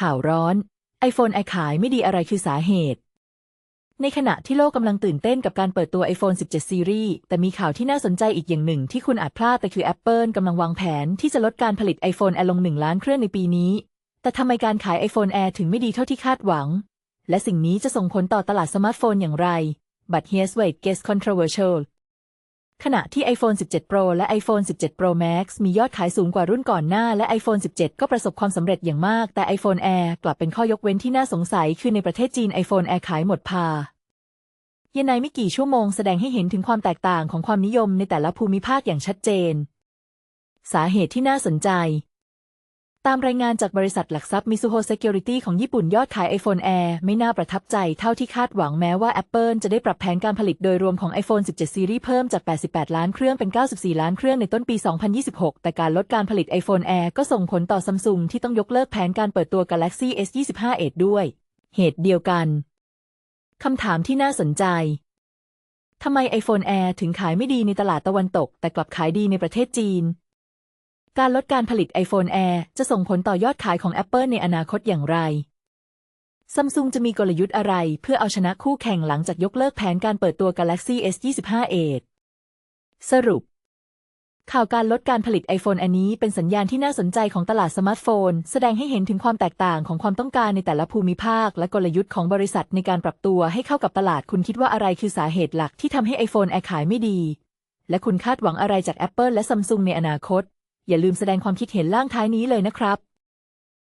ข่าวร้อน iPhone Air ขายไม่ดีอะไรคือสาเหตุ ในขณะที่โลกกำลังตื่นเต้นกับการเปิดตัว iPhone 17ซีรีส์แต่มีข่าวที่น่าสนใจอีกอย่างหนึ่งที่คุณอาจพลาดแต่คือ Apple กำลังวางแผนที่จะลดการผลิต iPhone Air ลง 1 ล้านเครื่องในปีนี้ แต่ทำไมการขาย iPhone Air ถึงไม่ดีเท่าที่คาดหวัง และสิ่งนี้จะส่งผลต่อตลาดสมาร์ทโฟนอย่างไร But here's why it gets controversial ขณะที่ iPhone 17 Pro และ iPhone 17 Pro Max มียอดขายสูงกว่ารุ่นก่อนหน้า และ iPhone 17 ก็ประสบความสำเร็จอย่างมาก แต่ iPhone Air กลับเป็นข้อยกเว้นที่น่าสงสัย คือในประเทศจีน iPhone Air ขายหมดพาเยนในไม่กี่ชั่วโมงแสดงให้เห็นถึงความแตกต่างของความนิยมในแต่ละภูมิภาคอย่างชัดเจน สาเหตุที่น่าสนใจ ตามรายงานจากบริษัทหลักทรัพย์ Mizuho Security ของญี่ปุ่นยอดขาย iPhone Air ไม่น่าประทับใจเท่าที่คาดหวังแม้ว่า Apple จะได้ปรับแผนการผลิตโดยรวมของ iPhone 17 ซีรีส์เพิ่มจาก 88 ล้านเครื่องเป็น 94 ล้านเครื่องในต้นปี 2026 แต่การลดการผลิต iPhone Air ก็ส่งผลต่อ Samsung ที่ต้องยกเลิกแผนการเปิดตัว Galaxy S25 Edge ด้วย เหตุเดียวกันคำถามที่น่าสนใจทำไม iPhone Air ถึงขายไม่ดีในตลาดตะวันตก แต่กลับขายดีในประเทศจีน การลดการผลิต iPhone Air จะส่งผลต่อยอดขายของ Apple ในอนาคตอย่างไรซัมซุงจะมีกลยุทธ์อะไรเพื่อเอาชนะคู่แข่งหลังจากยกเลิกแผนการเปิดตัว Galaxy S25 Edge สรุป ข่าวการลดการผลิต iPhone อันนี้เป็นสัญญาณที่น่าสนใจของตลาดสมาร์ทโฟน แสดงให้เห็นถึงความแตกต่างของความต้องการในแต่ละภูมิภาค และกลยุทธ์ของบริษัทในการปรับตัวให้เข้ากับตลาดคุณคิดว่าอะไรคือสาเหตุหลักที่ทำให้ iPhone Air ขายไม่ดี และคุณคาดหวังอะไรจาก Apple และ Samsung ในอนาคต อย่าลืมแสดงความคิดเห็นล่างท้ายนี้เลยนะครับ